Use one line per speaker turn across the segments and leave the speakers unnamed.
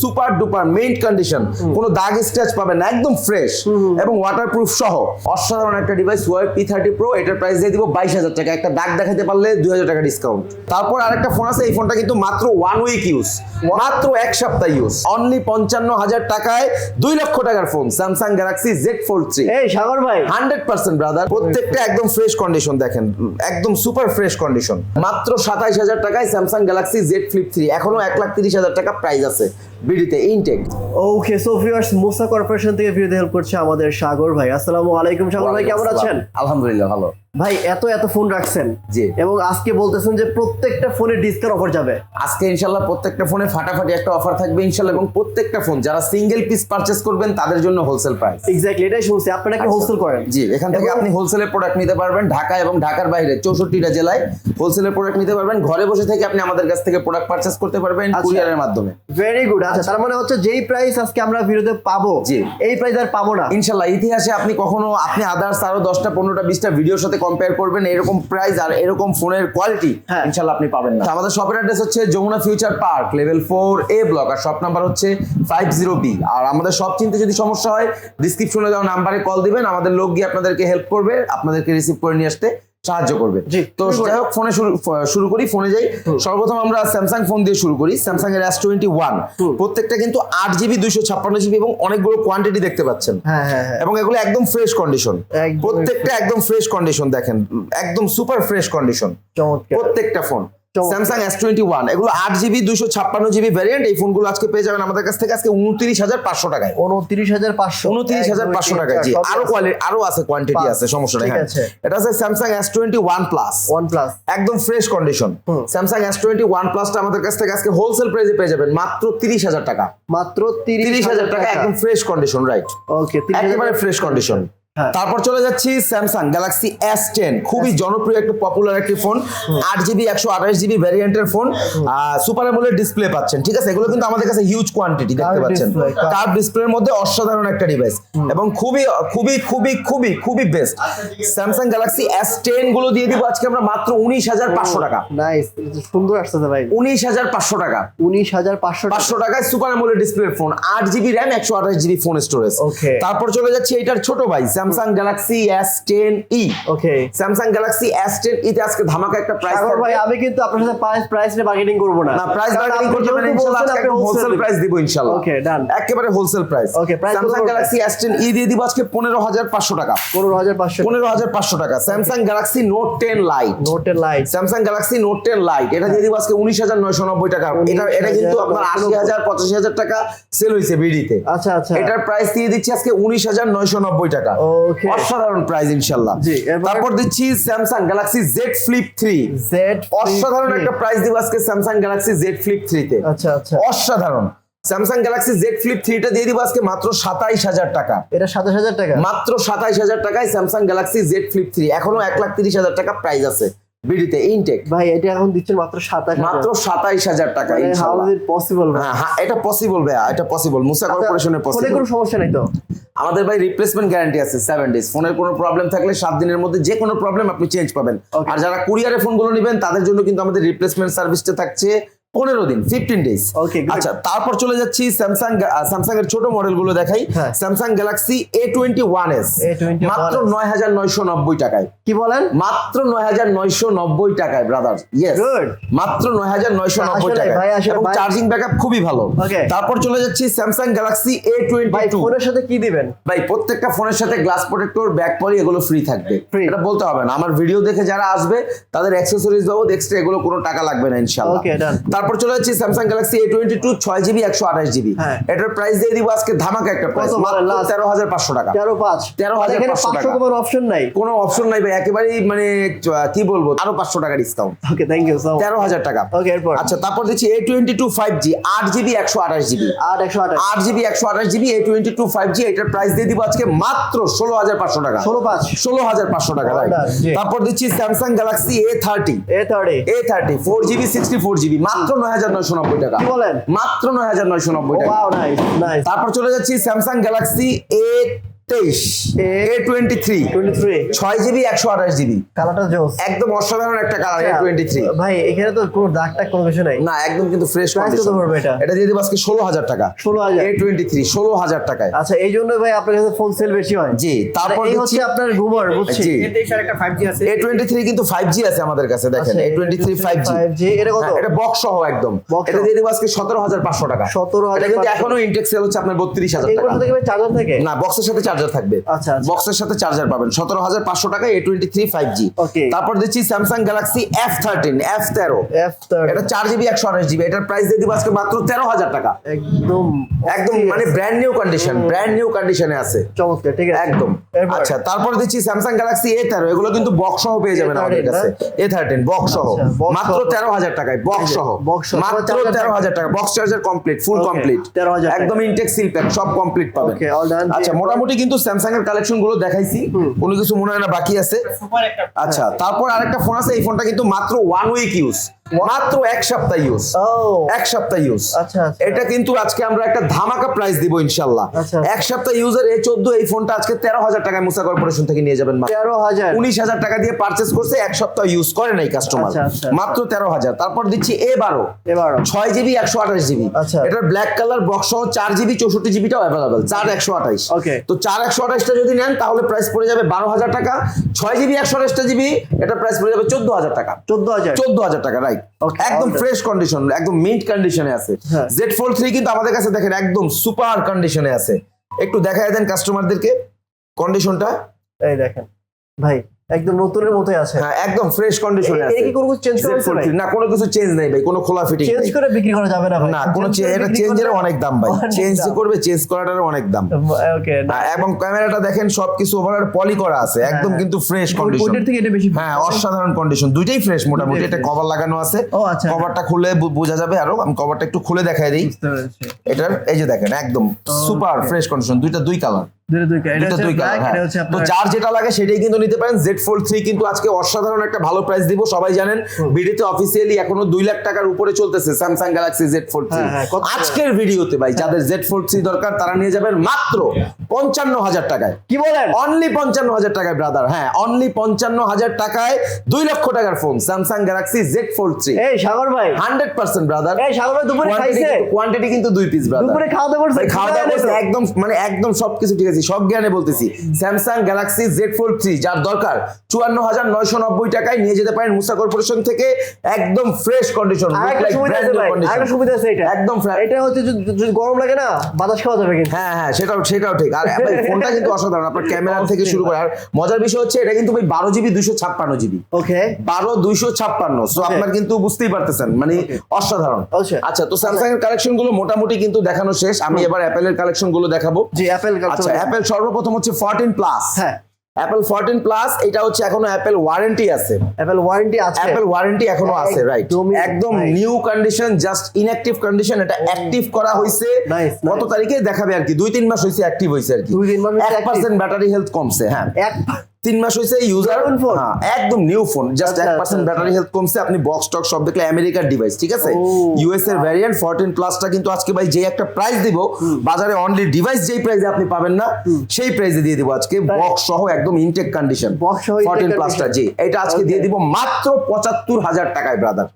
Super duper main condition কোনো দাগ scratch পাবেন না একদম ফ্রেশ। এবং ওয়াটারপ্রুফ সহ। অসাধারণ একটা device Y P thirty pro এটার প্রাইস দিয়ে দিব বাইশ হাজার টাকা। একটা দাগ দেখাতে পারলে দুই হাজার টাকা ডিসকাউন্ট তারপর আরেকটা ফোন আছে এই ফোনটা কিন্তু মাত্র ওয়ান উইক ইউজ মাত্র এক সপ্তাহ ইউজ অনলি পঞ্চান্ন হাজার টাকায় দুই লক্ষ টাকার phone Samsung Galaxy Z four three
এই সাগর ভাই।
হান্ড্রেড পার্সেন্ট ব্রাদার প্রত্যেকটা একদম ফ্রেশ কন্ডিশন দেখেন। একদম সুপার ফ্রেশ কন্ডিশন মাত্র সাতাইশ হাজার টাকায় Samsung Galaxy Z flip three এখনও এক লাখ তিরিশ হাজার টাকা প্রাইস আছে। বিডিতে intact
okay so viewers Musa corporation থেকে ভিডিও হেল্প করছে আমাদের সাগর ভাই। আসসালামু আলাইকুম সাগর ভাই কেমন আছেন?
আলহামদুলিল্লাহ ভালো।
ভাই এত এত ফোন রাখছেন।
জি।
এবং আজকে বলতেছেন যে প্রত্যেকটা ফোনে ডিসকাউন্ট অফার যাবে।
আজকে ইনশাল্লাহ প্রত্যেকটা ফোনে ফাটাফাটি একটা অফার থাকবে ইনশাল্লাহ এবং প্রত্যেকটা ফোন যারা সিঙ্গেল পিস পারচেস করবেন তাদের জন্য হোলসেল প্রাইস
এক্স্যাক্টলি এটাই শুনছি। আপনারা কি হোলসেল করেন?
জি এখান থেকে আপনি হোলসেলের প্রোডাক্ট নিতে পারবেন ঢাকা এবং ঢাকার বাইরে চৌষট্টিটা জেলায় হোলসেলের প্রোডাক্ট নিতে পারবেন। ঘরে বসে থেকে আপনি আমাদের কাছ থেকে প্রোডাক্ট পারচেস করতে পারবেন
আচ্ছা।
কুরিয়ারের মাধ্যমে।
ভেরি গুড আচ্ছা তার মানে হচ্ছে যেই প্রাইস আজকে আমরা ভিডিওতে পাবো
জি।
এই প্রাইস আর পাবো না।
ইনশাল্লাহ ইতিহাসে আপনি কখনো আপনি আদার্স আরও দশটা পনেরোটা বিশটা ভিডিওর সাথে কম্পেয়ার করবেন এরকম প্রাইস আর এরকম ফোনের কোয়ালিটি
হ্যাঁ।
ইনশাল্লাহ আপনি পাবেন না আমাদের শপের অ্যাড্রেস হচ্ছে Jamuna future park level four A block R shop number হচ্ছে ফাইভ জিরো বি আর আমাদের সব চিনতে যদি সমস্যা হয় ডিসক্রিপশনে দেওয়া নাম্বারে কল দিবেন আমাদের লোক গিয়ে আপনাদেরকে হেল্প করবে আপনাদেরকে রিসিভ করে নিয়ে আসতে সাহায্য করবে। তো যাই হোক ফোনে শুরু করি ফোনে যাই। সর্বপ্রথম আমরা স্যামসাং ফোন দিয়ে শুরু করি। স্যামসাং এর এস টোয়েন্টি ওয়ান প্রত্যেকটা কিন্তু আট জিবি দুইশো ছাপ্পান্ন জিবি এবং অনেকগুলো কোয়ান্টিটি দেখতে পাচ্ছেন।
হ্যাঁ হ্যাঁ হ্যাঁ।
এবং এগুলো একদম ফ্রেশ কন্ডিশন প্রত্যেকটা একদম ফ্রেশ কন্ডিশন দেখেন। একদম সুপার ফ্রেশ কন্ডিশন প্রত্যেকটা
phone.
Samsung S twenty one এগুলো আট জিবি দুশো ছাপ্পান্ন জিবি ভ্যারিয়েন্ট এই ফোনগুলো আজকে পেয়ে যাবেন আমাদের কাছ থেকে আজকে উনত্রিশ হাজার পাঁচশো টাকায়।
উনত্রিশ হাজার পাঁচশো।
উনত্রিশ হাজার পাঁচশো টাকায় জি। আরও কোয়ালিটি আরও আছে কোয়ান্টিটি আছে সমস্যা নেই। এটা আছে। Samsung S twenty one plus
one plus
একদম fresh
condition.
Samsung S twenty one প্লাসটা আমাদের কাছ থেকে আজকে হোলসেল প্রাইসে পেয়ে যাবেন মাত্র তিরিশ হাজার টাকা।
মাত্র
তিরিশ হাজার টাকা একদম ফ্রেশ কন্ডিশন রাইট
ওকে
একেবারে ফ্রেশ কন্ডিশন। তারপর চলে যাচ্ছি স্যামসাং গ্যালাক্সি এস টেন খুবই জনপ্রিয় একটা পপুলার একটি ফোন আট জিবি একশো আঠাশ জিবি ভ্যারিয়েন্টের ফোন সুপার অ্যামোলেড ডিসপ্লে পাচ্ছেন ঠিক আছে? এগুলো কিন্তু আমাদের কাছে হিউজ কোয়ান্টিটি দেখতে পাচ্ছেন। কার ডিসপ্লের মধ্যে অসাধারণ একটা ডিভাইস এবং খুবই খুবই খুবই খুবই খুবই বেস্ট স্যামসাং গ্যালাক্সি এস টেনগুলো দিয়ে দিব আজকে আমরা মাত্র উনিশ হাজার পাঁচশো টাকা।
নাইস সুন্দর আসছে ভাই।
উনিশ হাজার পাঁচশো টাকা।
উনিশ হাজার পাঁচশো
পাঁচশো টাকায় সুপার অ্যামোলেড ডিসপ্লে ফোন আট জিবি র্যাম একশো আঠাশ জিবি ফোন স্টোরেজ তারপর চলে যাচ্ছে এটার ছোট ভাই Samsung Galaxy S ten E
okay
Samsung Galaxy S ten ইতে আজকে ধামাকা একটা প্রাইস
সাগর ভাই আমি কিন্তু আপনার সাথে প্রাইস প্রাইস নিয়ে বার্গেনিং করব না।
না প্রাইস বার্গেনিং করতে
বলছেন
আজকে হোলসেল প্রাইস দিব ইনশাআল্লাহ
Okay, done.
একেবারে হোলসেল প্রাইস
কত Samsung?
Galaxy S ten E দিয়ে দিব আজকে পনেরো হাজার পাঁচশো টাকা।
পনেরো হাজার পাঁচশো
পনেরো হাজার পাঁচশো টাকা। Samsung Galaxy note ten lite
নোটের lite
Samsung Galaxy note ten lite এটা দিয়ে দিব আজকে উনিশ হাজার নয়শো নব্বই টাকা। এটা এটা কিন্তু আপনার আশি হাজার পঁচাশি হাজার টাকা সেল হয়েছে বিডিতে
আচ্ছা আচ্ছা।
এটার প্রাইস দিয়ে দিচ্ছি আজকে উনিশ হাজার নয়শো নব্বই টাকা।
Okay.
অসাধারণ প্রাইস ইনশাআল্লাহ।
জি,
তারপর দিচ্ছি Samsung Galaxy Z Flip 3
Z
অসাধারণ একটা প্রাইস দিব আজকে স্যামসাং গ্যালাক্সি জেড ফ্লিপ থ্রিতে
আচ্ছা আচ্ছা।
অসাধারণ। স্যামসাং গ্যালাক্সি জেড ফ্লিপ থ্রিটা দিয়ে দিব আজকে মাত্র সাতাইশ হাজার টাকা।
এটা সাতাশ হাজার টাকা?
মাত্র সাতাইশ হাজার টাকায় Samsung Galaxy Z flip three এখনও এক লাখ তিরিশ হাজার টাকা প্রাইস আছে। বিডিতে ইনটেক
ভাই এটা এখন দিচ্ছেন মাত্র সাতাশ
মাত্র সাতাইশ হাজার টাকা
হাউ
ইনশাল্লাহ।
ইজ ইট পসিবল
হ্যাঁ হ্যাঁ এটা পসিবল ভাইয়া এটা পসিবল মুসা কর্পোরেশনের
ফোনে
পসিবল
কোনো সমস্যা নাই তো?
আমাদের ভাই রিপ্লেসমেন্ট গ্যারান্টি আছে সেভেন ডেজ ফোনের কোনো প্রবলেম থাকলে সাত দিনের মধ্যে যে কোনো প্রবলেম আপনি চেঞ্জ পাবেন। আর যারা কুরিয়ারে ফোনগুলো নেবেন তাদের জন্য কিন্তু আমাদের রিপ্লেসমেন্ট সার্ভিসটা থাকছে। পনেরো দিন ফিফটিন ডেজ
good.
আচ্ছা তারপর চলে যাচ্ছি স্যামসাং স্যামসাং এর ছোট মডেলগুলো দেখাই।
হ্যাঁ।
Samsung Galaxy A twenty one
S
মাত্র নয় হাজার নয়শো নব্বই টাকায়।
কি বলেন?
মাত্র নয় হাজার নয়শো নব্বই টাকায় ব্রাদার ইয়েস মাত্র নয় হাজার নয়শো নব্বই টাকায়। এবং চার্জিং ব্যাকআপ খুবই ভালো। তারপর চলে যাচ্ছি Samsung Galaxy A
twenty
two
ফোনের সাথে কি দিবেন?
ভাই প্রত্যেকটা ফোনের সাথে গ্লাস প্রোটেক্টর ব্যাক পরি এগুলো ফ্রি থাকবে। এটা বলতে হবে না। আমার ভিডিও দেখে যারা আসবে তাদের অ্যাক্সেসরিজ বাবদ এক্সট্রা এগুলো কোনো টাকা লাগবে না
done.
তারপর চলে যাচ্ছি Samsung Galaxy A twenty two ছয় জিবি একশো আঠাশ জিবি
হ্যাঁ।
এটার প্রাইস দিয়ে দিব আজকে ধামাকা একটা প্রাইস? তেরো হাজার পাঁচশো টাকা।
তেরো পাঁচ।
13,500
এখানে পাঁচশো
টাকা।
অপশন নাই।
কোনো অপশন নাই ভাই একেবারেই মানে কি বলব আরও পাঁচশো টাকা ডিসকাউন্ট
ওকে থ্যাংক ইউ
তেরো হাজার টাকা।
ওকে এরপর?
আচ্ছা তারপর দিচ্ছি A twenty two five G আট জিবি একশো আঠাশ জিবি
আট একশো আঠাশ।
আট জিবি একশো আঠাশ GB A twenty two five G এটার প্রাইস দিয়ে দিব আজকে মাত্র ষোলো হাজার পাঁচশো টাকা।
ষোলো পাঁচ।
ষোলো হাজার পাঁচশো টাকা। তারপর দিচ্ছি Samsung Galaxy A thirty
A thirty
A thirty four GB sixty four GB মাত্র নয় হাজার নয়শো নব্বই টাকা।
কি বলেন?
মাত্র নয় হাজার নয়শো নব্বই টাকা। তারপর চলে যাচ্ছি স্যামসাং গ্যালাক্সি এ তেইশ এ টোয়েন্টি থ্রি ছয় জিবি একশো আঠাশ জিবি
কালারটা জোস।
একদম অসাধারণ একটা কালার এ টোয়েন্টি থ্রি
ভাই এখানে তো কোনো দাগ টাগ কোনো কিছু নাই।
না একদম কিন্তু ফ্রেশ
Price এটা?
এটা দিয়ে দিব আজকে ষোলো হাজার টাকা।
16,000
এ টোয়েন্টি থ্রি ষোলো হাজার টাকায়।
আচ্ছা এই জন্য ভাই আপনার কাছে ফোন সেল বেশি হয়।
জি তারপর
এই হচ্ছে আপনার ঘুমার বুঝছি।
Five G
A twenty three কিন্তু ফাইভ জি আছে আমাদের কাছে দেখেন
আচ্ছা,
A twenty three five
G এটা কত?
এটা বক্স সহ একদম। এটা
সহ।
দিয়ে দিব আজকে সতেরো হাজার পাঁচশো টাকা।
17,500
এটা কিন্তু এখনও ইন্টেক্স সেল হচ্ছে আপনার বত্রিশ হাজার টাকা।
সাথে কি ভাই চার্জার থাকে?
না বক্সের সাথে চার্জার থাকবে।
আচ্ছা, আচ্ছা।
বক্সের সাথে চার্জার পাবেন। সতেরো হাজার পাঁচশো টাকা A twenty three five
G
তারপর দিচ্ছি Samsung Galaxy F thirteen F তেরো এটা চার জিবি একশো আঠাশ জিবি এটার প্রাইস দিয়ে দিব আজকে মাত্র তেরো হাজার টাকা।
একদম
একদম মানে brand new condition brand new কন্ডিশনে আছে।
চমৎকার ঠিক আছে।
একদম। আচ্ছা তারপর দিচ্ছি স্যামসাং গ্যালাক্সি এ তেরো এগুলো কিন্তু বক্স সহ পেয়ে যাবেন আমাদের কাছে। এ থার্টিন বক্স সহ।
আচ্ছা,
মাত্র তেরো হাজার টাকায় বক্স সহ। মাত্র তেরো হাজার টাকা। Box charger complete
full
complete
13,000 টাকা।
একদম ইনটেক সিল প্যাক সব কমপ্লিট পাবেন. আচ্ছা মোটামুটি কিন্তু স্যামসাং এর কালেকশনগুলো দেখাইছি। কোনো কিছু মনে হয় না বাকি আছে। আচ্ছা তারপর আরেকটা ফোন আছে এই ফোনটা কিন্তু মাত্র ওয়ান উইক ইউজ মাত্র এক সপ্তাহ ইউজ এক সপ্তাহ ইউজ
আচ্ছা, আচ্ছা।
এটা কিন্তু আজকে আমরা একটা ধামাকা প্রাইস দিব ইনশাল্লাহ।
আচ্ছা।
এক সপ্তাহ ইউজার এ চোদ্দ এই ফোনটা আজকে তেরো হাজার টাকায় মুসা কর্পোরেশন থেকে নিয়ে যাবেন
তেরো হাজার?
উনিশ হাজার টাকা দিয়ে পারচেস করছে এক সপ্তাহ ইউজ করে নাই কাস্টমার মাত্র তেরো হাজার। তারপর দিচ্ছি এ বারো। ছয় জিবি একশো আঠাশ জিবি। এটার ব্ল্যাক কালার বক্স সহ চার জিবি চৌষট্টি জিবিটাও অ্যাভেলেবেল চার একশো
আঠাশ।
তো চার একশো আঠাশটা যদি নেন তাহলে প্রাইস পড়ে যাবে বারো হাজার টাকা। ছয় জিবি একশো আঠাশটা জিবি এটা প্রাইস পড়ে যাবে চোদ্দ হাজার টাকা।
চোদ্দ হাজার।
চোদ্দ হাজার টাকা রাইট একদম ফ্রেশ কন্ডিশন একদম মিন্ট কন্ডিশনে আছে। জেড ফোর থ্রি কিন্তু আমাদের কাছে দেখেন একদম সুপার কন্ডিশনে আছে। একটু দেখায় দেন কাস্টমারদেরকে কন্ডিশনটা
এই দেখেন ভাই একদম নতুনের মতোই আছে।
হ্যাঁ একদম ফ্রেশ কন্ডিশনে আছে।
এর কি কোনো কিছু change করা হয়েছে
না কোনো কিছু চেঞ্জ নেই ভাই কোনো খোলা ফিটিং
চেঞ্জ করে বিক্রি করা যাবে না ভাই।
না কোনো চেঞ্জ এটা চেঞ্জের অনেক দাম ভাই। চেঞ্জ করবে চেঞ্জ করাটার অনেক দাম।
ওকে
হ্যাঁ, এবং ক্যামেরাটা দেখেন সবকিছু ওভারঅল পলি করা আছে একদম
হ্যাঁ।
কিন্তু ফ্রেশ কন্ডিশন
থেকে এটা বেশি
হ্যাঁ অসাধারণ কন্ডিশন দুইটাই ফ্রেশ মোটামুটি এটা কভার লাগানো আছে।
ও, আচ্ছা।
কভারটা খুলে বোঝা যাবে আরও আমি কভারটা একটু খুলে দেখাই দিই। এটার এই যে দেখেন একদম সুপার ফ্রেশ কন্ডিশন দুইটা দুই কালার হ্যাঁ। যার যেটা লাগে সেটাই কিন্তু নিতে পারেন। জেড থ্রি কিন্তু আজকে অসাধারণ একটা ভালো প্রাইস দিব সবাই জানেন। ভিডিওতে অফিসিয়ালি এখনও দুই লাখ টাকার উপরে চলতেছে স্যামসাং গ্যালাক্সি জেড থ্রি আজকের ভিডিওতে ভাই যাদের জেড থ্রি দরকার তারা নিয়ে যাবেন মাত্র পঞ্চান্ন হাজার টাকায়।
কি বলেন?
অনলি পঞ্চান্ন হাজার টাকায় ব্রাদার হ্যাঁ অনলি পঞ্চান্ন হাজার টাকায় দুই লক্ষ টাকার phone Samsung Galaxy Z four three
এই সাগর ভাই।
হান্ড্রেড পার্সেন্ট ব্রাদার
এই সাগর ভাই দুপুরে খাইছে?
কোয়ান্টিটি কিন্তু দুই পিস ব্রাদার
দুপুরে খাওয়া দাওয়া করছে
খাওয়া দাওয়া করছে? একদম মানে একদম সবকিছু ঠিক আছে। সব জ্ঞানে বলতেছি। Samsung Galaxy Z four three যার দরকার চুয়ান্ন হাজার নয়শো নব্বই টাকায় নিয়ে যেতে পারেন মুসা কর্পোরেশন থেকে একদম ফ্রেশ কন্ডিশন
আরেকটা সুবিধা আছে এটা।
একদম
এটা হচ্ছে যদি গরম লাগে না বাতাস খাওয়া যাবে কিন্তু।
হ্যাঁ হ্যাঁ সেটাও সেটাও ঠিক। আর ফোনটা কিন্তু অসাধারণ আপনার ক্যামেরা থেকে শুরু করে। আর মজার বিষয় হচ্ছে এটা কিন্তু ভাই বারো জিবি দুইশো ছাপ্পান্ন জিবি
ওকে
বারো দুইশো ছাপ্পান্ন। সো আপনার কিন্তু বুঝতেই পারতেছেন মানে অসাধারণ। আচ্ছা তো স্যামসাং এর কালেকশনগুলো মোটামুটি কিন্তু দেখানো শেষ। আমি এবার অ্যাপেলের কালেকশনগুলো দেখাবো।
জি অ্যাপেল
আচ্ছা অ্যাপেল সর্বপ্রথম হচ্ছে ফোরটিন প্লাস
হ্যাঁ।
অ্যাপেল ফোরটিন প্লাস এটা হচ্ছে এখনও অ্যাপেল ওয়ারেন্টি আছে।
অ্যাপেল ওয়ারেন্টি আছে।
অ্যাপেল ওয়ারেন্টি এখনও আছে রাইট একদম new condition just inactive condition এটা অ্যাক্টিভ করা হয়েছে
গত
কত তারিখে দেখাবে আর কি? দুই তিন মাস হয়েছে অ্যাক্টিভ হয়েছে আর কি।
দুই তিন মাস
এক পার্সেন্ট ব্যাটারি হেলথ কমছে হ্যাঁ।
এক
তিন মাস হয়েছে ইউজার? হ্যাঁ একদম নিউ ফোন জাস্ট এক পার্সেন্ট ব্যাটারি হেলথ কমছে আপনি বক্স টক সব দেখলে আমেরিকার ডিভাইস ঠিক আছে? ইউএস এর ভ্যারিয়েন্ট ফোরটিন প্লাসটা কিন্তু আজকে ভাই যে একটা প্রাইস দিব বাজারে অনলি ডিভাইস যেই প্রাইসে আপনি পাবেন না সেই প্রাইসে দিয়ে দিব আজকে বক্স সহ একদম ইনটেক কন্ডিশন ফোরটিন প্লাসটা জি এটা আজকে দিয়ে দিব মাত্র পঁচাত্তর হাজার টাকায় brother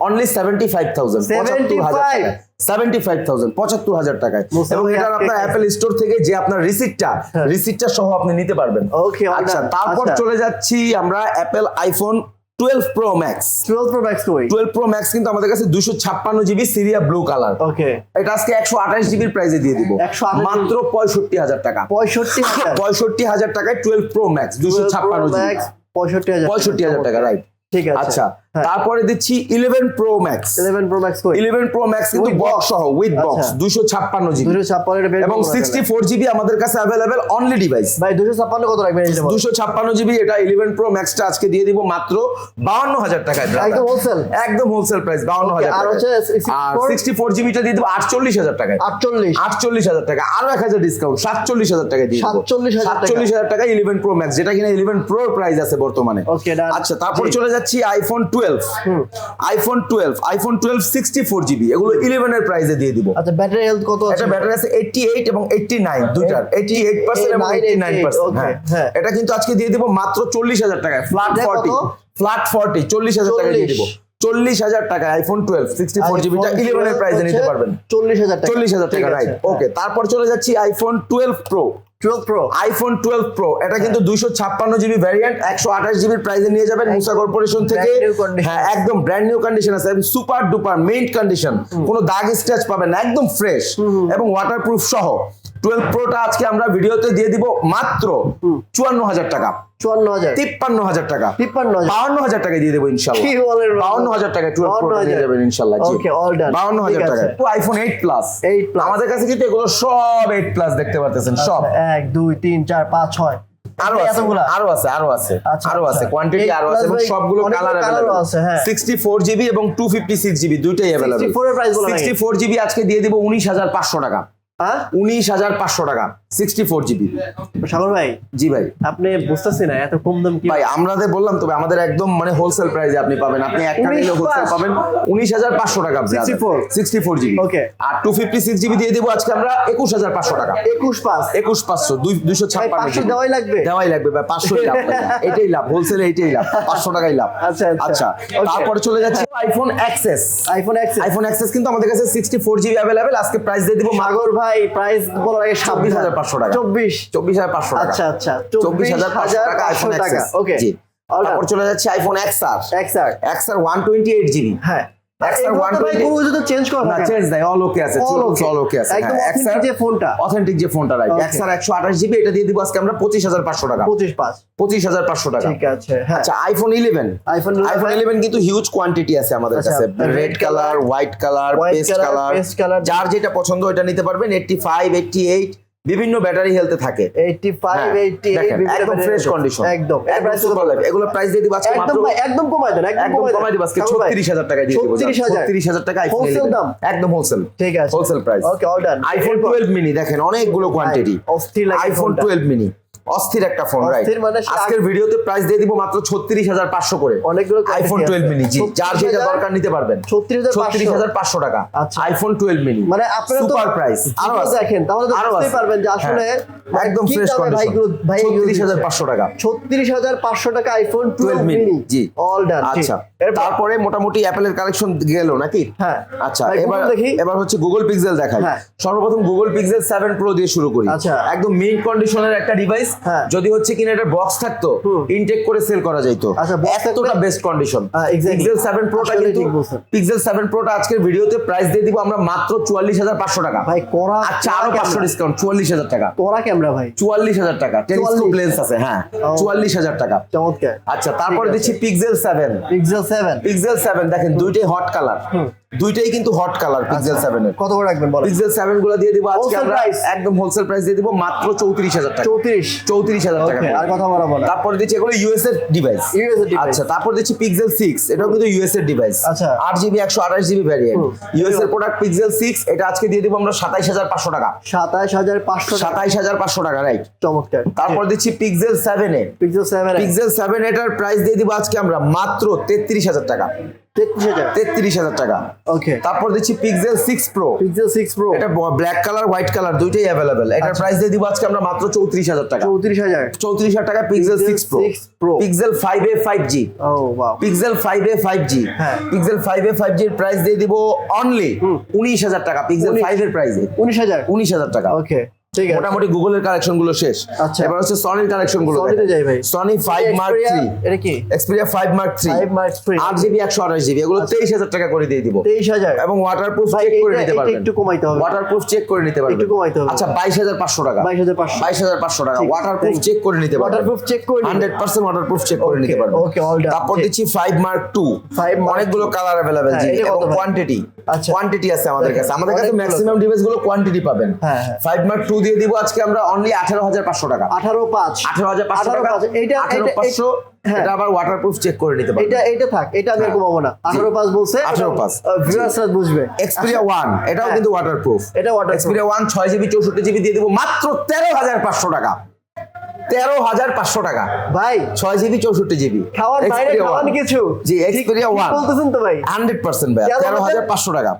only seventy five thousand পঁচাত্তর হাজার
75?
সেভেন্টি ফাইভ থাউজেন্ড পঁচাত্তর হাজার টাকায়। এবং এটা আপনার অ্যাপেল স্টোর থেকে যে আপনার রিসিপ্টটা
হ্যাঁ।
সহ আপনি নিতে পারবেন।
Okay,
আচ্ছা তারপর
আচ্ছা।
চলে যাচ্ছি আমরা Apple iPhone twelve Pro Max
12 Pro Max কই?
টুয়েলভ প্রো ম্যাক্স কিন্তু আমাদের কাছে দুশো ছাপ্পান্ন GB Sierra blue colour.
Okay
এটা আজকে একশো আঠাশ জিবির প্রাইসে দিয়ে দিব।
128
মাত্র পঁয়ষট্টি হাজার টাকা।
65 হাজার।
পয়ষট্টি হাজার টাকায় টুয়েলভ প্রো ম্যাক্স দুশো ছাপ্পান্ন জিবি।
ম্যাক্স 65 হাজার
পঁয়ষট্টি হাজার টাকা রাইট
ঠিক আছে।
আচ্ছা। তারপরে দিচ্ছি eleven pro max
11 pro max
eleven pro max কিন্তু বক্স সহ উইথ বক্স। দুশো ছাপ্পান্ন জিবি
256 এটা বের
এবং সিক্সটি ফোর জিবি আমাদের কাছে অ্যাভেলেবেল অনলি ডিভাইস
ভাই 256 কত রাখবেন
দুশো ছাপ্পান্ন জিবি এটা ইলেভেন প্রো ম্যাক্সটা আজকে দিয়ে দিব মাত্র বাউন্ন হাজার টাকায়
একদম wholesale?
একদম হোলসেল প্রাইস বাউন্ন হাজার
আর হচ্ছে
সিক্সটি ফোর জিবিটা দিয়ে দিব আটচল্লিশ হাজার টাকায়।
48
আটচল্লিশ হাজার টাকা আরও এক হাজার ডিসকাউন্ট সাতচল্লিশ হাজার টাকা দিয়ে
47,000 টাকা।
সাতচল্লিশ হাজার টাকা ইলেভেন প্রো ম্যাক্স যেটা কিনা ইলেভেন প্রো প্রাইস আছে বর্তমানে।
Done.
আচ্ছা তারপর চলে যাচ্ছি iPhone twelve twelve iPhone twelve iPhone twelve sixty four GB এগুলো ইলেভেন এর প্রাইসে দিয়ে দিব।
আচ্ছা ব্যাটারি হেলথ কত আছে?
এটা ব্যাটারি আছে এইটটি এইট এবং এইটটি নাইন দুইটার এইটটি এইট পার্সেন্ট এবং এইটটি নাইন পার্সেন্ট হ্যাঁ। এটা কিন্তু আজকে দিয়ে দিব মাত্র চল্লিশ হাজার টাকায় ফ্ল্যাট ফর্টি ফ্ল্যাট ফর্টি চল্লিশ হাজার টাকা দিয়ে দিব।
40
চল্লিশ হাজার টাকা আইফোন টুয়েলভ সিক্সটি ফোর জিবিটা ইলেভেনের
12
প্রাইসে নিতে পারবেন।
40000 টাকা।
চল্লিশ হাজার টাকা রাইট
হ্যাঁ।
ওকে তারপর চলে যাচ্ছি iPhone twelve Pro
12 Pro
iPhone twelve Pro এটা কিন্তু দুইশো ছাপ্পান্ন জিবি ভ্যারিয়েন্ট একশো আঠাশ জিবির প্রাইসে নিয়ে যাবেন মুসা কর্পোরেশন থেকে। হ্যাঁ একদম ব্র্যান্ড নিউ কন্ডিশন আছে সুপার ডুপার মেইন কন্ডিশন কোনো দাগ স্ক্র্যাচ পাবেন একদম ফ্রেশ এবং ওয়াটারপ্রুফ সহ। টুয়েলভ প্রোটা আজকে আমরা ভিডিওতে দিয়ে দিব মাত্র চুয়ান্ন হাজার টাকা
54000
তিপ্পান্ন হাজার টাকা
53000
বাউন্ন হাজার টাকায় দিয়ে দেবো ইনশাল্লাহ
কি বলেন বাবা?
বাউন্ন হাজার টাকায় টুয়েলভ প্রোটা দিয়ে
52,000
যাবেন ইনশাল্লাহ জি
Okay, all done.
বাউন্ন হাজার
ঠিক
টাকায়
আছে।
তো আইফোন এইট প্লাস
8 plus।
আমাদের কাছে কিন্তু এগুলো সব এইট প্লাস দেখতে পারতেছেন সব
এক দুই তিন চার পাঁচ ছয়
আরো আছে
এতগুলা
আরো আছে আরো আছে
আচ্ছা,
আরো আছে
আচ্ছা।
কোয়ান্টিটি
Eight
আরো আছে
plus
এবং
ভাই
সবগুলো
অনেকগুলো
কালার
colour ও আছে, হ্যাঁ।
64 জিবি এবং 256 জিবি দুইটাই अवेलेबल
64 এর price বলো নাকি?
64 জিবি আজকে দিয়ে দিব 19500 টাকা
হ্যাঁ
19500 টাকা। সিক্সটি ফোর জিবি
সাগর ভাই
জি ভাই।
আপনি এত কম দাম
ভাই আমাদের বললাম তবে আমাদের একদম মানে হোলসেল আপনি পাবেন। আপনি পাবেন উনিশ হাজার পাঁচশো টাকা একুশ হাজার পাঁচশো টাকা।
একুশ পাঁচ।
একুশ
পাঁচশো দুই দেওয়াই লাগবে।
দেওয়াই লাগবে পাঁচশো এটাই লাভ হোলসেল লাভ পাঁচশো টাকাই লাভ।
আচ্ছা আচ্ছা।,
আচ্ছা তারপরে চলে যাচ্ছে আইফোন
আইফোন
অ্যাক্সেস কিন্তু আমাদের কাছে সিক্সটি ফোর অ্যাভেলেবেল আজকে প্রাইস দিয়ে
মাগর ভাই প্রাইস ছাব্বিশ হাজার
24,500 টাকা।
চব্বিশ।
24500 টাকা।
আচ্ছা আচ্ছা।
24500 টাকা আইফোন
টাকা। ওকে
জি। তারপর চলে যাচ্ছে iPhone
X R.
XR 128 GB
হ্যাঁ।
XR
এগুলো তো ভাই
120
কোনো যদি চেঞ্জ করা
না
থাকে
চেঞ্জ নাই অল ওকে আছে
All okay.
অল ওকে আছে।
একদম authentic যে ফোনটা।
অথেন্টিক যে ফোনটা রাইট
Okay.
এক্সআর 128 জিবি এটা দিয়ে দিব আজকে আমরা 25500 টাকা।
পঁচিশ পাঁচ।
25500 টাকা।
ঠিক আছে হ্যাঁ।
আচ্ছা আইফোন 11
আইফোন
আইফোন 11 কিন্তু হিউজ কোয়ান্টিটি আছে আমাদের
আচ্ছা,
কাছে।
Red
colour
white
colour
paste colour
যার যেটা পছন্দ ওটা নিতে পারবেন 85 88 বিভিন্ন ব্যাটারি হেলথে থাকে।
এইটটি ফাইভ
হ্যাঁ, একদম ফ্রেশ কন্ডিশন
একদম
একদম সুপার লাইফ এগুলো প্রাইস দিয়ে দিব আজকে
একদম
মাত্র
ভাই, একদম কমাই দেন একদম
একদম কমাই দিব আজকে 36000 টাকায় দিয়ে দিব।
36000
36000 টাকা আইফোন
Wholesale
11
দাম?
একদম হোলসেল
ঠিক আছে।
Wholesale price
okay all done
iPhone 12 mini দেখেন অনেকগুলো কোয়ান্টিটি আইফোন
টুয়েলভ
12 মিনি অস্থির একটা ফোন রাইট
অস্থির মানে
আজকের ভিডিওতে প্রাইস দিয়ে দিব মাত্র 36500 করে।
অনেকগুলো
আইফোন
আছে।
12 মিনি জি যার যেটা
36,000
দরকার নিতে পারবেন।
36,500
36500 টাকা।
আচ্ছা।
আইফোন 12 মিনি
মানে আপনারা তো
সুপার প্রাইস আরও
দেখেন তাহলে তো বুঝতেই পারবেন যে আসলে
হ্যাঁ,
মানে
একদম ফ্রেশ কন্ডিশন
ভাই
36500 টাকা।
ছত্রিশ হাজার পাঁচশো টাকা আইফোন
12
টুয়েলভ
মিনি জি।
অল ডান
আচ্ছা। তারপরে মোটামুটি অ্যাপেলের কালেকশন গেল নাকি?
হ্যাঁ।
আচ্ছা এবার
দেখি।
এবার হচ্ছে গুগল পিক্সেল দেখাই।
হ্যাঁ।
সর্বপ্রথম গুগল পিক্সেল 7 প্রো দিয়ে শুরু করি।
আচ্ছা।
একদম মিড কন্ডিশনের একটা ডিভাইস
হ্যাঁ।
যদি হচ্ছে কিনা এটা বক্স থাকতো ইনটেক করে সেল করা যাইতো।
আচ্ছা,
এতটা বেস্ট কন্ডিশন। পিক্সেল 7 প্রোটা কিন্তু পিক্সেল 7 প্রোটা আজকের ভিডিওতে প্রাইস দিয়ে দিব আমরা মাত্র 44500 টাকা।
ভাই করা
আচ্ছা আরও 500 ডিসকাউন্ট 44000 টাকা।
করা ক্যামেরা ভাই।
44000 টাকা। টেলিস্কোপ
44
লেন্স আছে হ্যাঁ। 44000 টাকা।
চমৎকার।
আচ্ছা তারপরে। দিচ্ছি Pixel 7
Pixel seven
Pixel seven দেখেন দুইটাই হট কালার দুইটাই কিন্তু হট কালার পিক্সেল 7 এর।
কত করে রাখবেন বলেন?
পিক্সেল 7 গুলো দিয়ে দিব আজকে আমরা একদম হোলসেল প্রাইস দিয়ে দিব মাত্র 34000 টাকা।
চৌত্রিশ?
34000 টাকা।
আর কথা বাড়াবো না
তারপর দিচ্ছি এগুলো ইউএস এর ডিভাইস
US এর device।
আচ্ছা তারপর দিচ্ছি পিক্সেল 6 এটাও কিন্তু ইউএস এর ডিভাইস
আচ্ছা।
8GB 128GB
variant.
ইউএস এর প্রোডাক্ট পিক্সেল 6 এটা আজকে দিয়ে দিব আমরা 27500 টাকা।
সাতাশ হাজার পাঁচশো টাকা।
27500 টাকা রাইট
চমৎকার।
তারপর দিচ্ছি Pixel 7 A.
Pixel seven
Pixel 7 এটার প্রাইস দিয়ে দিব আজকে আমরা মাত্র 33000 টাকা।
তেত্রিশ হাজার।
33000 টাকা।
ওকে
তারপর দিচ্ছি Pixel 6 Pro
Pixel six Pro
এটা ব্ল্যাক কালার হোয়াইট কালার দুইটাই অ্যাভেলেবেল এটার প্রাইস দিয়ে দিব আজকে আমরা মাত্র চৌত্রিশ হাজার টাকা।
চৌত্রিশ হাজার।
চৌত্রিশ হাজার টাকা
Pixel
six Pro
6 Pro।
Pixel five
A five
G Pixel five A five
G.
Pixel five A five জির প্রাইস দিয়ে দিব অনলি উনিশ হাজার টাকা। পিক্সেল
19
ফাইভ এর প্রাইসে
উনিশ হাজার।
উনিশ হাজার টাকা।
ওকে
মোটামুটি গুগলের কালেকশনগুলো শেষ।
আচ্ছা।
এবার হচ্ছে সনির কালেকশনগুলো
Sony তে যাই ভাই।
Sony five Mark
Xperia,
three
এটা কি?
Xperia five Mark three
5 Mark III
আট জিবি একশো আঠাশ জিবি এগুলো তেইশ হাজার টাকা করে দিয়ে দিব।
তেইশ হাজার।
এবং ওয়াটারপ্রুফ চেক করে নিতে পারবেন।
একটু কমাইতে হবে।
ওয়াটারপ্রুফ চেক করে নিতে পারবেন।
একটু কমাইতে হবে।
আচ্ছা বাইশ হাজার পাঁচশো টাকা।
বাইশ হাজার পাঁচশো।
বাইশ হাজার পাঁচশো টাকা। ওয়াটারপ্রুফ চেক করে নিতে পারবেন।
Waterproof check করে নিতে-
হান্ড্রেড পার্সেন্ট ওয়াটারপ্রুফ চেক করে নিতে পারবেন।
okay, all done,
তারপর দিচ্ছি ফাইভ মার্ক টু
5 Mark
অনেকগুলো কালার
হ্যাঁ,
জি এবং কোয়ান্টিটি
আচ্ছা।
কোয়ান্টিটি আছে আমাদের কাছে। আমাদের কাছে ম্যাক্সিমাম ডিভাইসগুলো কোয়ান্টিটি পাবেন।
হ্যাঁ, হ্যাঁ।
ফাইভ মার্ক টু দিয়ে দিব আজকে আমরা অনলি আঠারো হাজার পাঁচশো টাকা।
আঠারো পাঁচ।
আঠারো হাজার পাঁচশো টাকা।
এইটা
আঠারো পাঁচশো
হ্যাঁ।
এটা আবার ওয়াটারপ্রুফ চেক করে নিতে পারবেন।
এটা এটা থাক। এটা আমি কমাবো না। আঠারো পাঁচ বলছে।
18 পাঁচ।
ভিউয়ার্সরা বুঝবে।
এক্সপিরিয়া ওয়ান এটাও
হ্যাঁ।
কিন্তু ওয়াটারপ্রুফ
এটা waterproof।
এক্সপিরিয়া ওয়ান ছয় জিবি চৌষট্টি জিবি দিয়ে দিব মাত্র তেরো হাজার পাঁচশো টাকা। তেরো হাজার পাঁচশো টাকা।
ভাই।
ছয় জিবি চৌষট্টি জিবি।
খাওয়ার বাইরে খাওয়ান কিছু?
জি এক্সপেরিয়া ওয়ান
বলতেছেন তো ভাই?
হান্ড্রেড পার্সেন্ট ভাই
তেরো
হাজার পাঁচশো টাকা।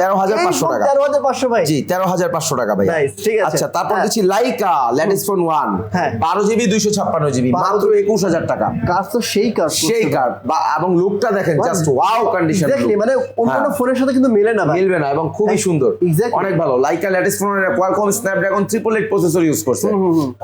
তেরো হাজার পাঁচশো টাকা।
তেরো হাজার পাঁচশো ভাই।
জি তেরো হাজার পাঁচশো টাকা ভাই
ঠিক আছে।
আচ্ছা তারপর
হ্যাঁ।
দিচ্ছি লাইকা ল্যাটিস ফোন ওয়ান
হ্যাঁ।
বারো জিবি দুইশো ছাপ্পান্ন জিবি মাত্র একুশ হাজার টাকা।
কাজ তো সেই কাজ
সেই কার্ড বা এবং লুকটা দেখেন জাস্ট ওয়াও কন্ডিশন
মানে অন্যান্য
হ্যাঁ।
ফোনের সাথে কিন্তু মেলে না
মিলবে না এবং খুবই সুন্দর।
Exactly.
অনেক ভালো। লাইকা ল্যাটিস ফোনের Qualcomm Snapdragon triple eight processor use করছে।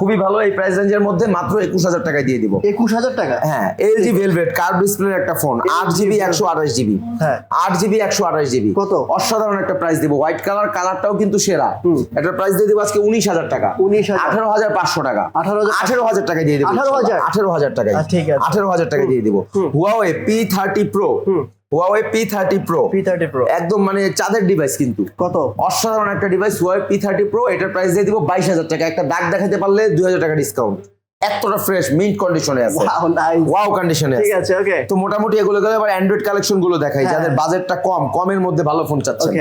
খুবই ভালো এই প্রাইস রেঞ্জের মধ্যে মাত্র একুশ হাজার টাকায় দিয়ে দিব।
একুশ হাজার টাকা?
হ্যাঁ এলজি ভেলভেট কার্ভ ডিসপ্লের একটা ফোন আট জিবি একশো আঠাশ জিবি
হ্যাঁ।
আট জিবি একশো আঠাশ জিবি
কত?
অসাধারণ একটা প্রাইস দিব। হোয়াইট কালার কালারটাও কিন্তু সেরা। একটা প্রাইস দিয়ে দিব আজকে উনিশ হাজার টাকা।
19,000
আঠারো হাজার পাঁচশো টাকা।
18,000
আঠেরো হাজার টাকা দিয়ে দিব।
18,000
আঠেরো হাজার টাকায়।
আচ্ছা, ঠিক আছে।
আঠেরো হাজার টাকা দিয়ে দিব। Huawei P thirty Pro Huawei P thirty Pro
P thirty Pro
একদম মানে চাঁদের ডিভাইস কিন্তু।
কত?
অসাধারণ একটা device Huawei P thirty Pro এটার প্রাইস দিয়ে দিব বাইশ হাজার টাকা। একটা দাগ দেখাতে পারলে দুই হাজার টাকা ডিসকাউন্ট এতটা ফ্রেশ মিন্ট কন্ডিশনে আছে।
ওয়াও
কন্ডিশনে
ঠিক
আছে।
ওকে
তো মোটামুটি এগুলো গেলে এবার অ্যান্ড্রয়েড কালেকশনগুলো দেখাই
হ্যাঁ।
যাদের বাজেটটা কম কমের মধ্যে ভালো ফোন চাচ্ছেন।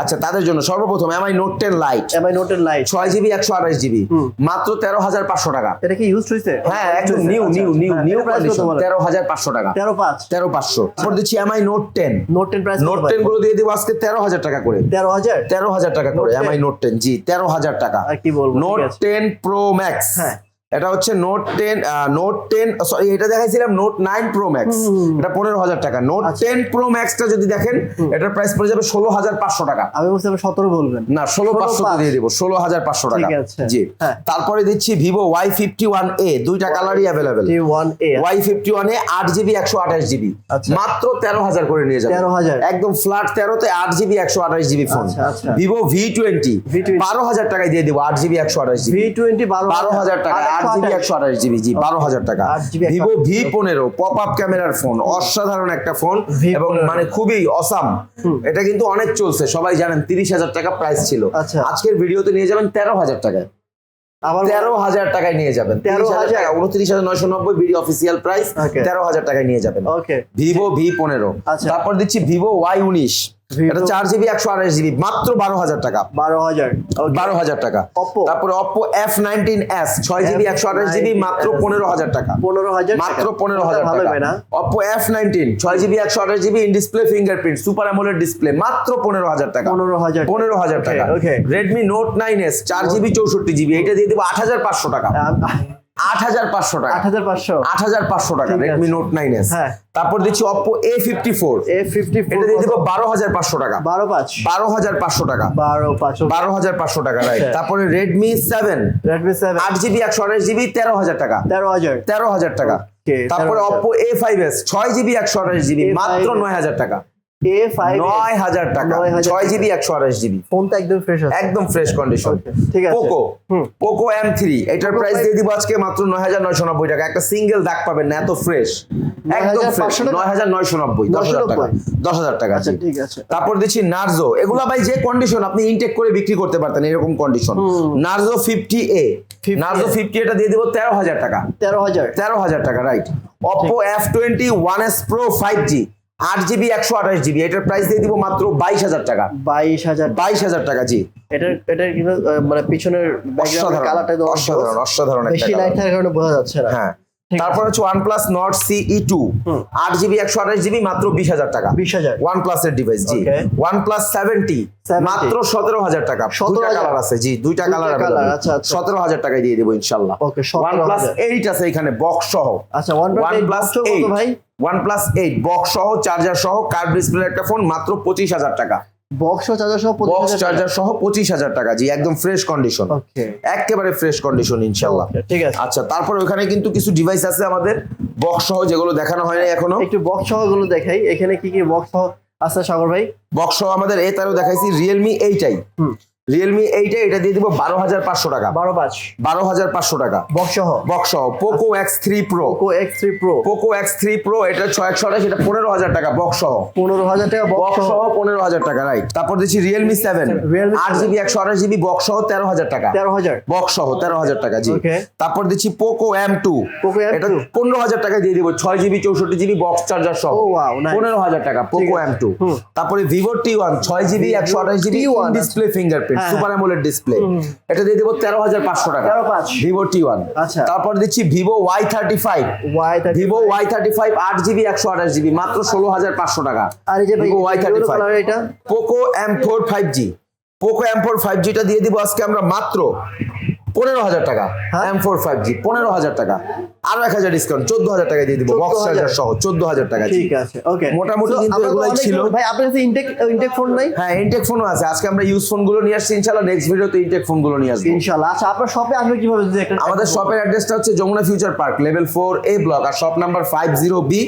আচ্ছা তাদের জন্য সর্বপ্রথম Mi Note ten Lite
Mi নোটের লাইট
ছয় জিবি একশো আঠাশ জিবি মাত্র তেরো হাজার পাঁচশো টাকা।
এটা কি ইউজ হয়েছে?
হ্যাঁ একদম new new new new condition তেরো হাজার পাঁচশো টাকা।
তেরো পাঁচ।
তেরো পাঁচশো। তারপর দিচ্ছি Mi Note
ten Note ten
price Note টেনগুলো দিয়ে দিব আজকে তেরো হাজার টাকা করে।
তেরো হাজার?
তেরো হাজার টাকা করে
Note 10
এমআই নোট টেন জি তেরো হাজার টাকা।
কি বলব
নোট টেন প্রো ম্যাক্স
হ্যাঁ।
এটা হচ্ছে Note ten Note ten sorry এটা দেখাইছিলাম নোট নাইন প্রো ম্যাক্স এটা পনেরো হাজার টাকা। নোট
আচ্ছা।
টেন প্রো ম্যাক্সটা যদি দেখেন এটার প্রাইস পড়ে যাবে ষোলো হাজার পাঁচশো টাকা।
আমি বলছি আপনি সতেরো বলবেন।
না ষোলো পাঁচশো দিয়ে দিব ষোলো হাজার পাঁচশো টাকা। জি।
হ্যাঁ।
তারপরে দিচ্ছি Vivo Y fifty one A দুইটা কালারই
available
Y fifty one A আট জিবি একশো আঠাশ জিবি।
আচ্ছা।
মাত্র তেরো হাজার করে নিয়ে যাবে।
13,000
একদম ফ্ল্যাট তেরোতে আট জিবি একশো আঠাশ জিবি ফোন
আচ্ছা, আচ্ছা।
ভিভো ভি টোয়েন্টি
V20
বারো হাজার টাকায় দিয়ে দিব আট জিবি একশো আঠাশ জিবি।
ভি টোয়েন্টি বারো
বারো হাজার টাকা আট জিবি একশো আঠাশ জিবি জি বারো হাজার টাকা। ভিভো ভি পনেরো পপ আপ ক্যামেরার ফোন অসাধারণ একটা ফোন এবং মানে খুবই অসাম এটা কিন্তু অনেক চলছে সবাই জানেন তিরিশ হাজার টাকা প্রাইস ছিল।
আচ্ছা।
আজকের ভিডিওতে নিয়ে যাবেন তেরো হাজার টাকায়।
আবার
তেরো হাজার টাকায় নিয়ে যাবেন। তেরো হাজার উনত্রিশ হাজার নয়শো নব্বই বিডি অফিসিয়াল প্রাইস তেরো হাজার টাকায় নিয়ে যাবেন। ভিভো ভি পনেরো।
আচ্ছা।
তারপর দিচ্ছি ভিভো ওয়াই উনিশ। এটা চার জিবি একশো আঠাশ জিবি মাত্র বারো হাজার টাকা।
বারো হাজার।
বারো হাজার টাকা। তারপরে অপো এফ নাইনটিন এস ছয় জিবি একশো আঠাশ জিবি মাত্র পনেরো হাজার টাকা।
পনেরো হাজার
মাত্র পনেরো হাজার টাকা। অপো এফ নাইনটিন ছয় জিবি একশো আঠাশ GB in display fingerprint super AMOLED display মাত্র পনেরো হাজার টাকা।
15,000
পনেরো হাজার টাকা. রেডমি নোট নাইন এস চার জিবি চৌষট্টি জিবি এটা দিয়ে দেবো আট হাজার পাঁচশো টাকা। আট হাজার পাঁচশো টাকা।
আট হাজার পাঁচশো।
আট হাজার পাঁচশো টাকা। রেডমি নোট নাইন এস
হ্যাঁ।
তারপর দিচ্ছি Oppo A fifty four
A fifty
এটা দিয়ে দেবো বারো হাজার পাঁচশো টাকা।
বারো পাঁচ।
বারো হাজার পাঁচশো টাকা।
বারো পাঁচ
বারো হাজার পাঁচশো টাকা রাইট
আচ্ছা।
তারপরে রেডমি সেভেন
রেডমি সেভেন
আট জিবি একশো আঠাশ জিবি তেরো হাজার টাকা।
তেরো হাজার।
তেরো হাজার টাকা। তারপরে
13,000
অপো এ ফাইভ এস ছয় জিবি একশো আঠাশ জিবি মাত্র নয় হাজার টাকা। টাকা। ছয় জিবি একশো আঠাশ জিবি।
একদম ফ্রেশ
একদম ফ্রেশ কন্ডিশন
ঠিক আছে।
পোকো
হুম।
পোকো এম থ্রি এটার প্রাইস দিয়ে দিব আজকে মাত্র নয় হাজার নয়শো নব্বই টাকা। একটা সিঙ্গেল দাগ পাবেন না এত ফ্রেশ একদম ফ্রেশ নয় হাজার নয়শো নব্বই দশ হাজার টাকা। দশ হাজার টাকা
আচ্ছা
জি।
ঠিক আছে।
তারপর দিচ্ছি নার্জো এগুলা ভাই যে কন্ডিশন আপনি ইনটেক করে বিক্রি করতে পারতেন এরকম condition Narzo fifty A
50A
Narzo fifty এটা দিয়ে দিব তেরো হাজার টাকা।
তেরো হাজার।
তেরো হাজার টাকা right Oppo F twenty one S Pro five G আট জিবি একশো আঠাশ জিবি। এটার প্রাইস দিয়ে দিব মাত্র বাইশ হাজার টাকা।
বাইশ হাজার।
বাইশ হাজার টাকা জি।
এটার এটার মানে পিছনের কালারটা
অসাধারণ অসাধারণ।
বেশি লাইট থাকার কারণে বোঝা যাচ্ছে না।
হ্যাঁ। তারপর হচ্ছে one plus Nord CE two আট জিবি একশো আঠাশ জিবি মাত্র বিশ হাজার টাকা।
বিশ হাজার।
ওয়ান প্লাস এর ডিভাইস জি. ওয়ান প্লাস সেভেন্টি মাত্র সতেরো হাজার টাকা।
17,000
দুইটা কালার আছে জি দুইটা কালার
আচ্ছা, আচ্ছা।
সতেরো হাজার টাকায় দিয়ে দেবো ইনশাল্লাহ। ওয়ান প্লাস এইট আছে এখানে বক্স সহ।
আচ্ছা ওয়ান
প্লাস এইট
ভাই?
প্লাস এইট বক্স সহ চার্জার সহ কার্ড ডিসপ্লে একটা ফোন মাত্র পঁচিশ হাজার টাকা।
বক্স চার্জার সহ
বক্স চার্জার সহ পঁচিশ হাজার টাকা জি একদম ফ্রেশ কন্ডিশন একেবারে ফ্রেশ কন্ডিশন ইনশাল্লাহ
ঠিক আছে।
আচ্ছা তারপর ওখানে কিন্তু কিছু ডিভাইস আছে আমাদের বক্স সহ যেগুলো দেখানো হয় না এখনও।
একটু বক্স সহগুলো দেখাই এখানে কি কি বক্স সহ আছে সাগর ভাই?
বক্স সহ আমাদের এ তারও দেখাইছি রিয়েলমি এইটাই
হুম।
রিয়েলমি এইটাই এটা দিয়ে দিব বারো হাজার পাঁচশো টাকা।
বারো পাঁচ
বারো হাজার পাঁচশো টাকা।
বক্স সহ?
Box Poco X three Pro
Poco X three Pro
Poco X three Pro এটা ছয় একশো আঠাশ এটা পনেরো হাজার টাকা বক্স সহ।
পনেরো হাজার টাকা বক্স
বক্স
সহ।
সহ পনেরো হাজার টাকা রাইট তারপর দিচ্ছি রিয়েলমি সেভেন
Realme
আট জিবি একশো আঠাশ জিবি বক্সহ তেরো হাজার টাকা।
তেরো হাজার।
বক্সহ তেরো হাজার টাকা জি। তারপর দিচ্ছি পোকো এম টু
M2
এটা পনেরো হাজার টাকা দিয়ে দিব ছয় জিবি চৌষট্টি জিবি বক্স চার্জার সহ।
Oh,
পনেরো হাজার টাকা পোকো। এম টু তারপরে ভিভো টি ওয়ান ছয় জিবি একশো আঠাশ জিবি
T1
ডিসপ্লে ফিঙ্গারপ্রিন্ট
হ্যাঁ।
সুপার অ্যামোলেড ডিসপ্লে এটা দিয়ে দেবো তেরো হাজার পাঁচশো টাকা।
13,500
ভিভো টি ওয়ান
আচ্ছা।
তারপর দিচ্ছি Vivo Y thirty five
Y
Vivo Y thirty five আট জিবি একশো আঠাশ জিবি মাত্র ষোলো হাজার পাঁচশো টাকা।
আর এই যে
ভিভো ওয়াই থার্টি ফাইভ
এটা?
Poco M four five G Poco M four five জিটা দিয়ে দিব আজকে আমরা মাত্র পনেরো হাজার টাকা? এম ফোর ফাইভ জি পনেরো হাজার টাকা। আরও এক হাজার ডিসকাউন্ট চোদ্দ হাজার টাকা দিয়ে দিব বক্স
14,000
চার্জার সহ চোদ্দ হাজার টাকা
ঠিক আছে ওকে
মোটামুটি কিন্তু এগুলাই ছিল।
ভাই আপনার কাছে ইনটেক ইনটেক ফোন নাই?
হ্যাঁ ইনটেক ফোনও আছে। আজকে আমরা ইউজ ফোনগুলো নিয়ে আসছি ইনশাল্লাহ নেক্সট ভিডিওতে ইনটেক ফোনগুলো নিয়ে আসব।
ইনশাআল্লাহ। আচ্ছা আপনার শপে আসবে কীভাবে? যদি
আমাদের শপের অ্যাড্রেসটা হচ্ছে Jamuna Future Park level four A block R shop number five zero B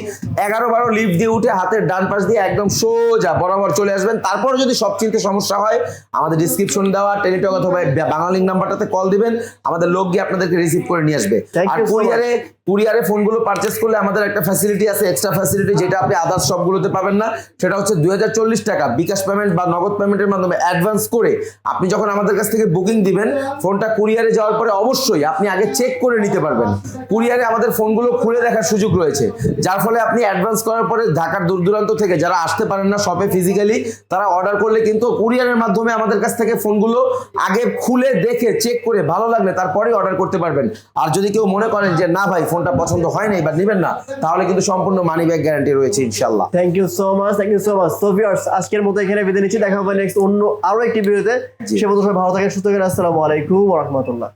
এগারো বারো লিফট দিয়ে উঠে হাতের ডান পাশ দিয়ে একদম সোজা বরাবর চলে আসবেন। তারপর যদি সব চিনতে সমস্যা হয় আমাদের ডিসক্রিপশন দেওয়া টেলিটক অথবা বাঙালিং নাম্বারটাতে কল দিবেন। আমাদের লোক গিয়ে আপনাদেরকে রিসিভ করে নিয়ে আসবে। আর কুরিয়ারে কুরিয়ারে ফোনগুলো পারচেস করলে আমাদের একটা ফ্যাসিলিটি আছে এক্সট্রা ফ্যাসিলিটি যেটা আপনি আদার্স সবগুলোতে পাবেন না। সেটা হচ্ছে দু হাজার চল্লিশ টাকা। বিকাশ পেমেন্ট বা নগদ পেমেন্টের মাধ্যমে অ্যাডভান্স করে আপনি যখন আমাদের কাছ থেকে বুকিং দিবেন, ফোনটা কুরিয়ারে যাওয়ার পরে অবশ্যই আপনি আগে চেক করে নিতে পারবেন। কুরিয়ারে আমাদের ফোনগুলো খুলে দেখার সুযোগ রয়েছে। যার ফলে আপনি অ্যাডভান্স করার পরে ঢাকার দূর দূরান্ত থেকে যারা আসতে পারেন না শপে ফিজিক্যালি তারা অর্ডার করলে কিন্তু কুরিয়ারের মাধ্যমে আমাদের কাছ থেকে ফোনগুলো আগে খুলে দেখে চেক করে ভালো লাগলে তারপরে অর্ডার করতে পারবেন। আর যদি কেউ মনে করেন যে, না ভাই ফোনটা পছন্দ হয় নাই বা নেবেন না। তাহলে কিন্তু সম্পূর্ণ মানি ব্যাগ গ্যারান্টি রয়েছে ইনশাল্লাহ
thank you so much thank you so much তো ভিউয়ার্স আজকের মতো এখানে বিদায় নিচ্ছি দেখা হবে নেক্সট অন্য আরও একটি ভিডিওতে। সে পর্যন্ত ভালো থাকেন সুস্থ থাকেন আসসালামু আলাইকুম ওয়া রাহমাতুল্লাহ।